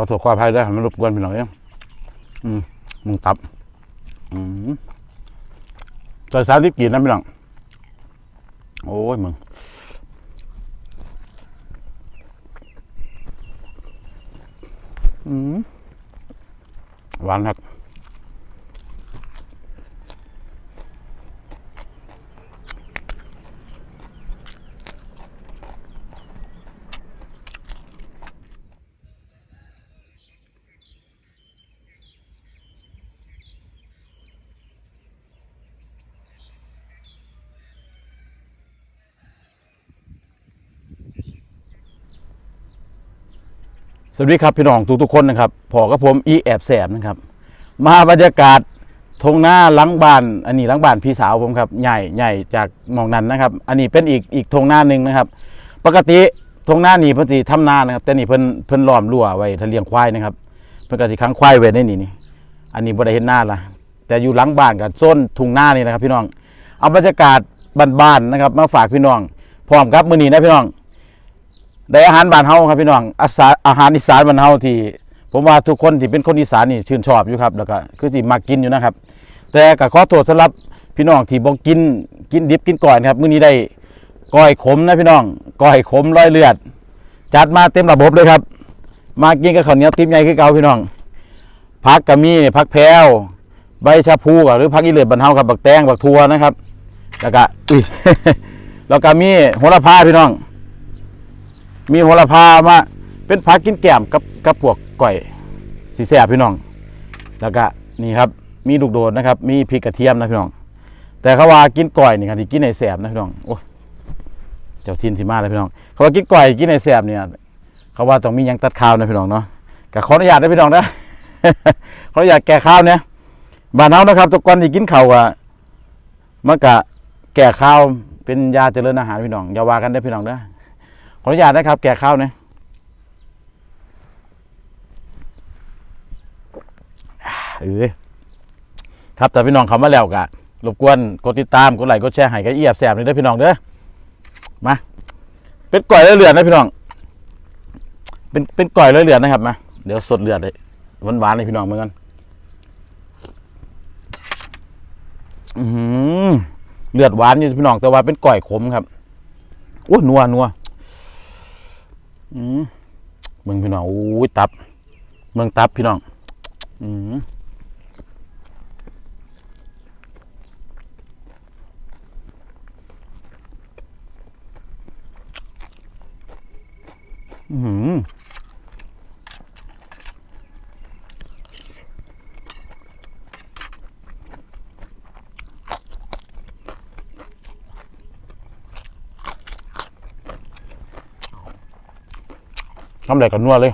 ขอโทษขออภัยด้วยมันรบกวนพี่น้องเองอืมมึงตับ อืมใส่สามสิบกีนนะพี่น้อง โอ้ยมึงอืมหวานครับ สวัสดีครับพี่น้องทุกทุกๆคนนะครับพอกับผมอีแอบแสบนะครับ มาบรรยากาศทงหน้าหลังบ้าน อันนี้หลังบ้านพี่สาวผมครับใหญ่ใหญ่จากมองนั้นนะครับ อันนี้เป็นอีกอีกทงหน้าหนึ่งนะครับ ปกติทงหน้านี่เพิ่นสิทำนานะครับ แต่นี่เพิ่นเพิ่นล้อมรั้วไว้ถ้าเลียงควายนะครับ เพิ่นก็สิค้างควายไว้ในนี่นี่ อันนี้บ่ได้เห็นหน้าละแต่อยู่หลังบ้านกับโซนทุ่งนานี่นะครับ พี่น้องเอาบรรยากาศบ้านๆนะครับ มาฝากพี่น้องพร้อมครับมื้อนี้นะพี่น้อง ได้อาหารบ้านเฮาครับพี่น้องอาสาอาหารอีสานบ้านเฮาที่ ผมว่าทุกคนที่เป็นคนอีสานนี่ชื่นชอบอยู่ครับแล้วก็คือสิมักกินอยู่นะครับ แต่ก็ขอโทษสำหรับพี่น้องที่บ่กินกินดิบกินก่อนครับมื้อนี้ได้ก้อยขมนะพี่น้องก้อยขมร้อยเลือด จัดมาเต็มระบบเลยครับ มากินกับข้าวเหนียวติ๊บใหญ่คือเก่าพี่น้องผักก็มีผักแพรวใบชะพูหรือผักอีเลือดบ้านเฮาครับบักแตงบักทัวนะครับ แล้วก็แล้วก็มีโหระพาพี่น้อง มีโหระพามาเป็นผักกินแก้มกับกับพวกก่อยสีแซ่บพี่น้อง แล้วก็นี่ครับมีลูกโดดนะครับ มีพริกกระเทียมนะพี่น้อง แต่เขาว่ากินก่อยนี่ครับที่กินในแสบนะพี่น้องโอ้เจ้าทินสิมาเลยพี่น้องเขาว่ากินก่อยกินในแสบเนี่ยเขาว่าต้องมียังตัดข้าวนะพี่น้องเนาะก็ขออนุญาตนะพี่น้องนะขออนุญาตแก่ข้าวเนี่ยบ้านเฮานะครับทุกคนที่กินข้าวอะมันกะแก่ข้าวเป็นยาเจริญอาหารพี่น้องอย่าว่ากันได้พี่น้องเด้อ ออนุญาตนะครับ แก่ข้าวเนี่ยเออครับแต่พี่น้องเขามาแล้วกะรบกวนกดติดตามกดไลค์กดแชร์ให้กันเอียบแสบเลยเด้อพี่น้องเด้อมาเป็นก่อยเลือดนะพี่น้อง เป็นเป็นก่อยเลือดนะครับมาเดี๋ยวสดเลือดเลยหวานๆเลยพี่น้องเหมือนกันอือหือเลือดหวานอยู่พี่น้องแต่ว่าเป็นก่อยขมครับโอ้นัวนัว อืมเมืองพี่น้องโอ้ยตับเมืองตับพี่น้อง อืมอืม ทำอะไรกันนัวเลย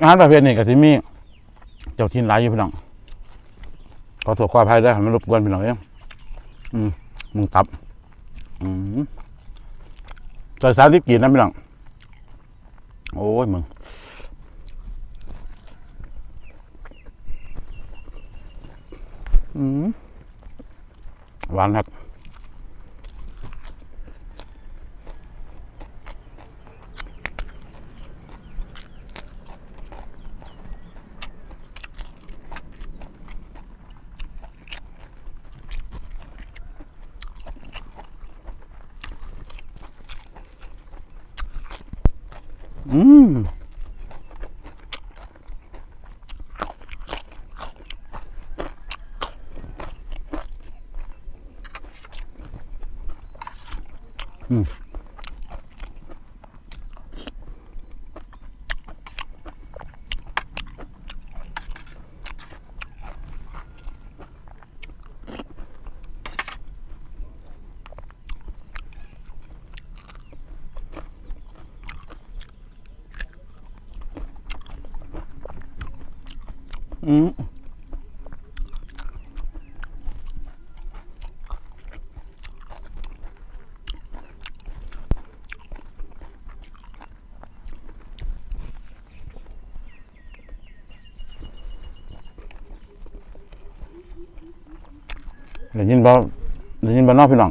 อาหารประเภทนี้ก็ที่มี เจ้าทินหลายอยู่พี่น้องขอโทษขออภัยด้วยมันรบกวนพี่น้องเองอืมมึงตับ อืมจอยสามสิบกีนนะพี่น้อง โอ้ยมึง อืมหวานครับอืม อืมได้ยินบ่ได้ยินบ่นอกพี่น้อง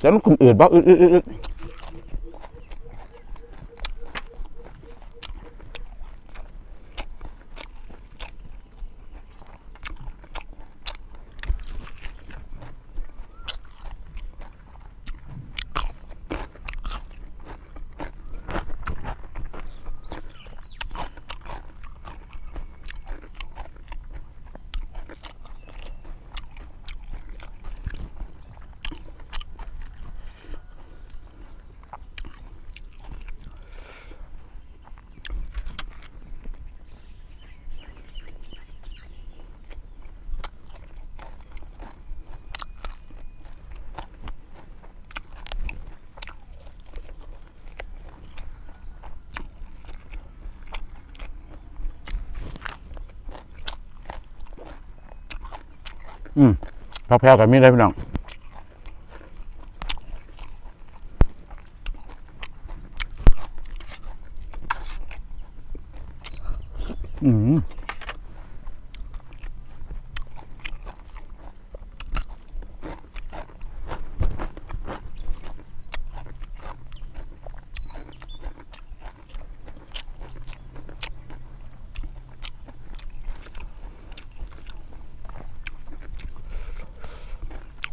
จะมันคุมอืดบ่อืดอืดอืดอืดอืม พักแพ้วกับมีได้พี่น้องอืม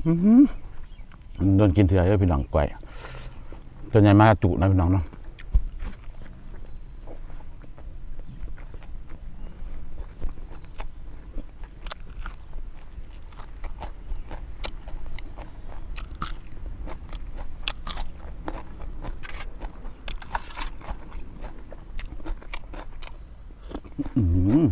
อือหือ โดนกินเถื่อเยอะพี่น้องไกวตัวใหญ่มากจุนะพี่น้องเนาะอือหือ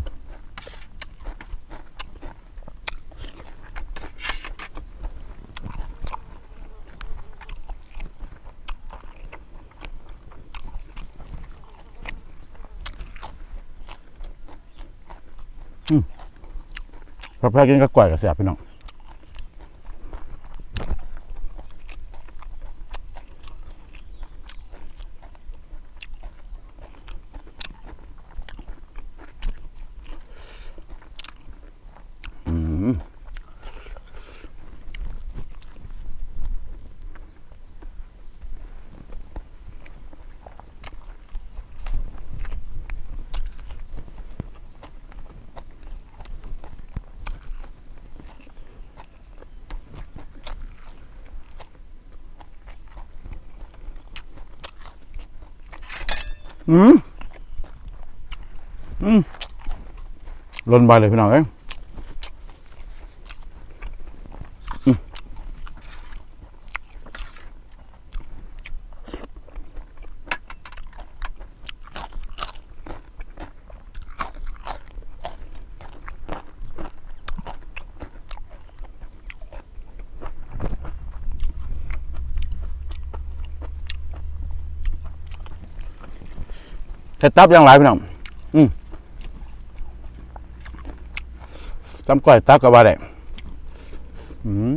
พระแพ้กินก็ก่อยกับเสียบพี่น้อง อืม อืมอืมลนใบเลยพี่น้องเอ้ย เสร็จตับอยังหลายพี่น้องอืมตำก้อยตับกับว่าได้อืม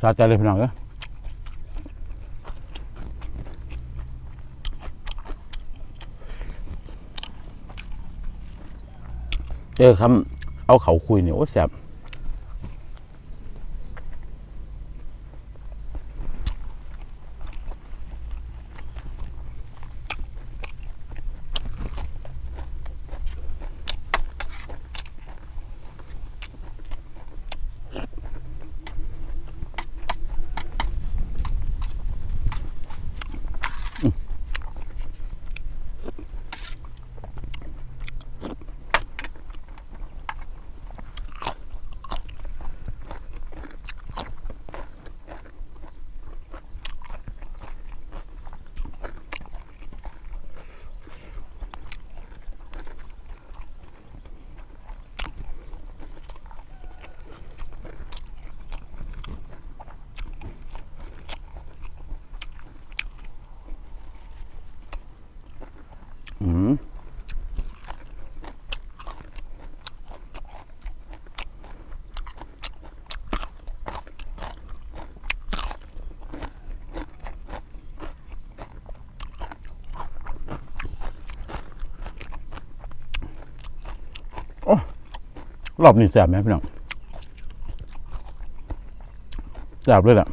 สาใจเลยพี่น้องเอ้เจอคำเอาเขาคุยเนี่ยโอ้แสบ รอบนี้แสบไหมพี่น้องแสบเลยแหละ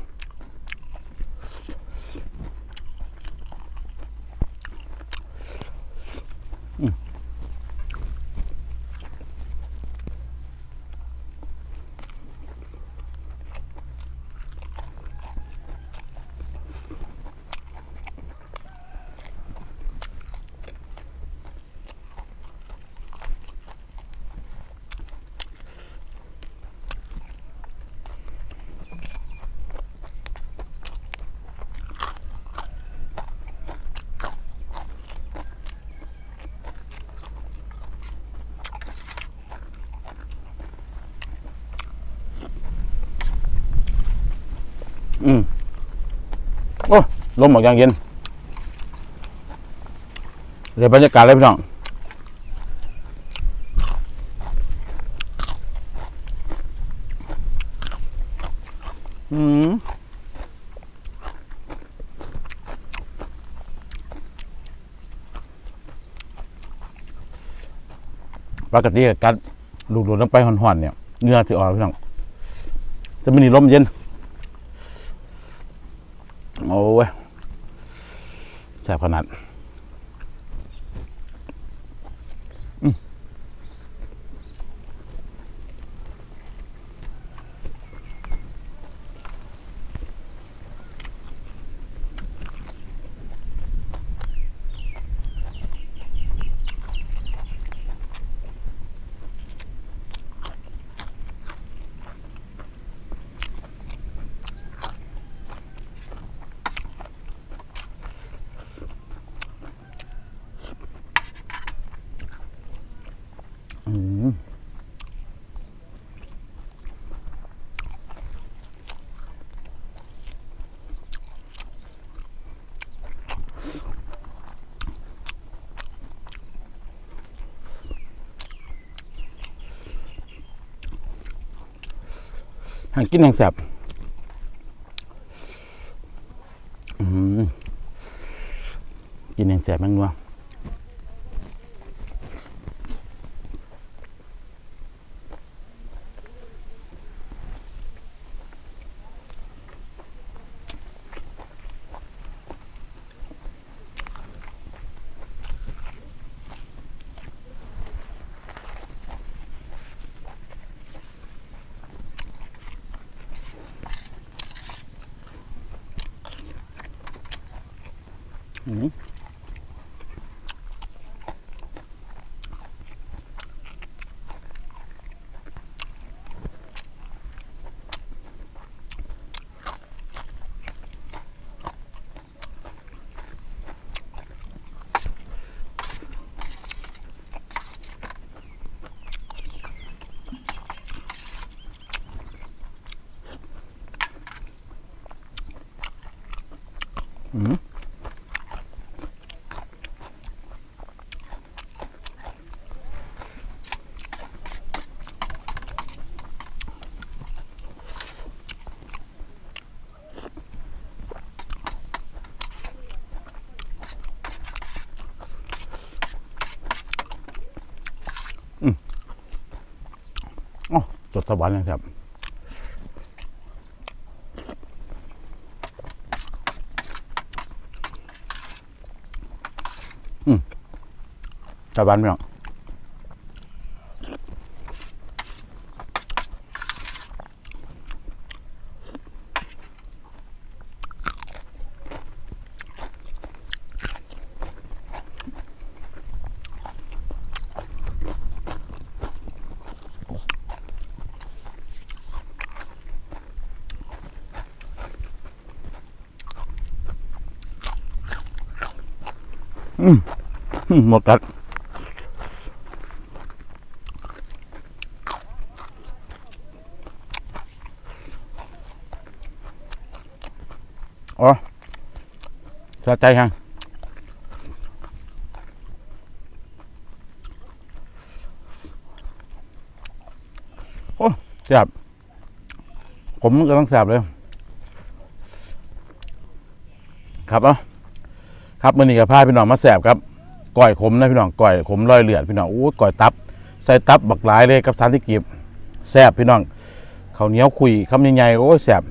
ลมออกยางเย็นเดี๋ยวบรรยากาศเลยพี่น้องอืมปกติการลูกโดลงไปห่อนๆเนี่ยเหงื่อสิออกพี่น้องจะไม่นี่ลมเย็น โอ้ย แสบขนาดอืมอืม หางกินแหงแสบอืมกินแหงแสบแมงนัว อืมอืม อ๋อจด สวรรค์นะครับอืมสวรรค์ไม่หร หมดกัดอ๋อสะใจยังโอ้แซบผมก็ต้องแซบเลย ครับเอ้า ครับมื่อนี้กับพาพี่น้องมาแสบครับก้อยขมนะพี่น้องก้อยขมลอยเลือดพี่น้องอู้ก้อยตับ ใส่ตับบักหลายเลยกับสารที่กีบแซ่บพี่น้องเขาเหนียวคุยคำใหญ่ๆโอ้ยแซ่บ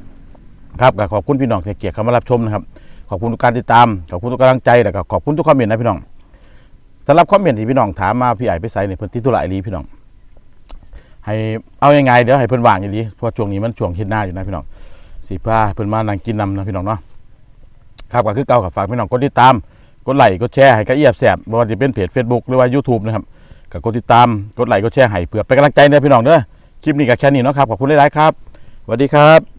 ครับขอบคุณพี่น้องเสียเกียรติเข้ามารับชมนะครับขอบคุณทุกการติดตามขอบคุณทุกกำลังใจแล้วก็ขอบคุณทุกคอมเมนต์นะพี่น้องสำหรับคอมเมนต์ที่พี่น้องถามมาพี่ไอ้ไปใส่ในพื้นที่ตุลาอีพี่น้อง ให้เอายังไงเดี๋ยวให้เพิ่อนว่างอย่างนี้เพราะช่วงนี้มันช่วงเฮ็ดหน้าอยู่นะพี่น้องสีผ้าเพิ่อนมานั่งกินนำนะพี่น้องเนาะ ครับก็คือเก่ากับฝากพี่น้องกดติดตามกดไลค์กดแชร์ให้กับเอียบแสบบ่ว่าจะเป็นเพจ Facebook หรือว่า YouTube นะครับก็กดติดตามกดไลค์กดแชร์ให้เพื่อเป็นกำลังใจเด้อพี่น้องเด้อคลิปนี้ก็แค่นี้เนาะครับขอบคุณหลายๆครับสวัสดีครับ